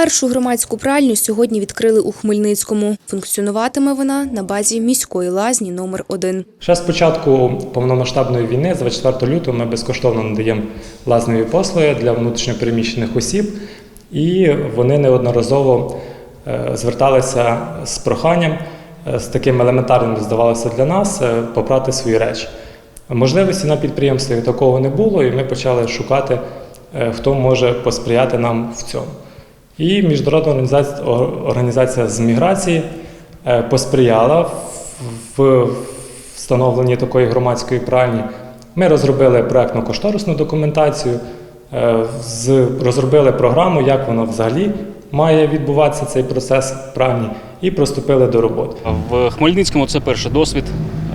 Першу громадську пральню сьогодні відкрили у Хмельницькому. Функціонуватиме вона на базі міської лазні номер 1 Ще з початку повномасштабної війни, з 24 лютого, ми безкоштовно надаємо лазневі послуги для внутрішньопереміщених осіб, і вони неодноразово е, зверталися з проханням, е, з таким елементарним здавалося для нас, е, попрати свої речі. Можливості на підприємстві такого не було, і ми почали шукати, хто може посприяти нам в цьому. І міжнародна організація, організація з міграції е, посприяла в- встановленні такої громадської пральні. Ми розробили проектно-кошторисну документацію, е, розробили програму, як воно взагалі має відбуватися цей процес пральні, і приступили до роботи. В Хмельницькому це перший досвід.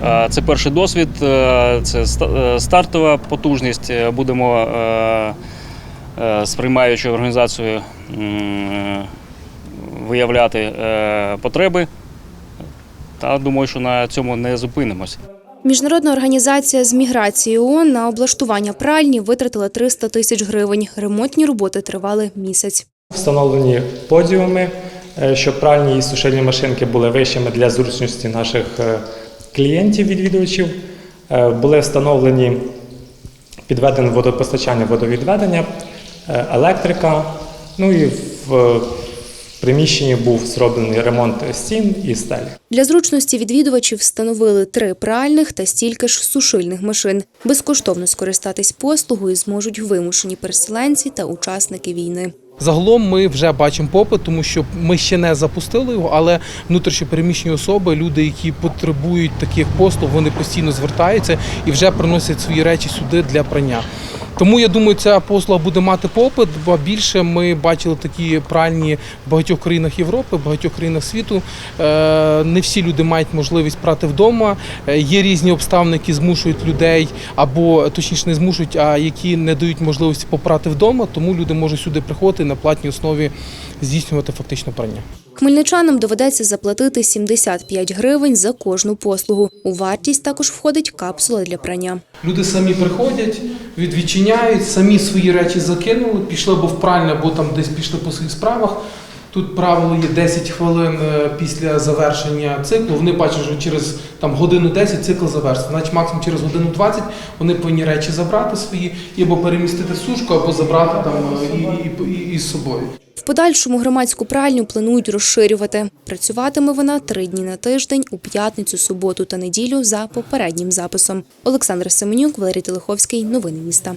Е, Це перший досвід, це ста- стартова потужність. Будемо е, з приймаючою організацією виявляти е, потреби. Та думаю, що на цьому не зупинимося. Міжнародна організація з міграції ООН на облаштування пральні витратила 300 тисяч гривень. Ремонтні роботи тривали місяць. Встановлені подіуми, е, щоб пральні і сушильні машинки були вищими для зручності наших клієнтів-відвідувачів. Е, Були встановлені підведене водопостачання, водовідведення, електрика. Ну і в приміщенні був зроблений ремонт стін і стель. Для зручності відвідувачів встановили три пральних та стільки ж сушильних машин. Безкоштовно скористатись послугою зможуть вимушені переселенці та учасники війни. Загалом ми вже бачимо попит, тому що ми ще не запустили його, але внутрішньопереміщені особи, люди, які потребують таких послуг, вони постійно звертаються і вже приносять свої речі сюди для прання. Тому я думаю, ця послуга буде мати попит, бо більше ми бачили такі пральні в багатьох країнах Європи, в багатьох країнах світу. Е, Не всі люди мають можливість прати вдома. Е, Є різні обставини, які змушують людей, або точніше не змушують, а які не дають можливості попрати вдома. Тому люди можуть сюди приходити на платній основі здійснювати фактично прання. Хмельничанам доведеться заплатити 75 гривень за кожну послугу. У вартість також входить капсула для прання. Люди самі приходять, від- відчиняють, самі свої речі закинули, пішли або в пральню, або там десь пішли по своїх справах. Тут правило є 10 хвилин е, після завершення циклу. Вони бачать, що через там годину 10 цикл завершиться. Значить, максимум через годину 20 вони повинні речі забрати свої, або перемістити сушку, або забрати там е, і, і, і, із собою. Подальшому громадську пральню планують розширювати. Працюватиме вона три дні на тиждень у п'ятницю, суботу та неділю за попереднім записом. Олександр Семенюк, Валерій Телеховський. Новини міста.